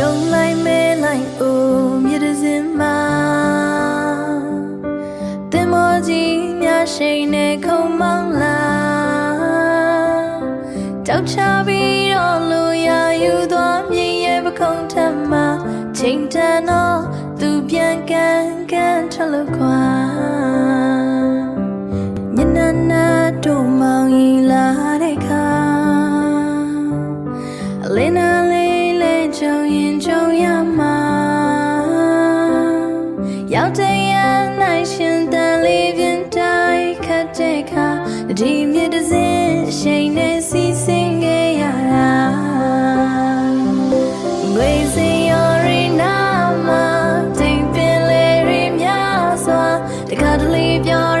ပြုံးလိုက်မဲလိုက်အိုမြေတစင်မှာတင်မောကြီးများရှိန်နဲ့ခုံမောင်းလာကြောက်ချပြီးတော့လူရယူသွားမြည်ရဲ့ပခုံးထက်မှာချိန်တန်တော့သူပြန်ကန်ကန်ထွက်လို့ခွာညနေနာတို့မောင်ကြီးလာတဲ့ခါအလင်း ကြုံရင်ကြုံရမှာရောက်တဲ့ရနိုင်ရှင်တန်လေးပြန်တိုင်းခတ်တဲ့ခါဒီမြစ်တစင်းအချိန်နဲ့စီးစင်းခဲ့ရတာငွေစင်ရော်ရီနာမှာတိမ်ပင်လေးရီများစွာတခါတလေပြော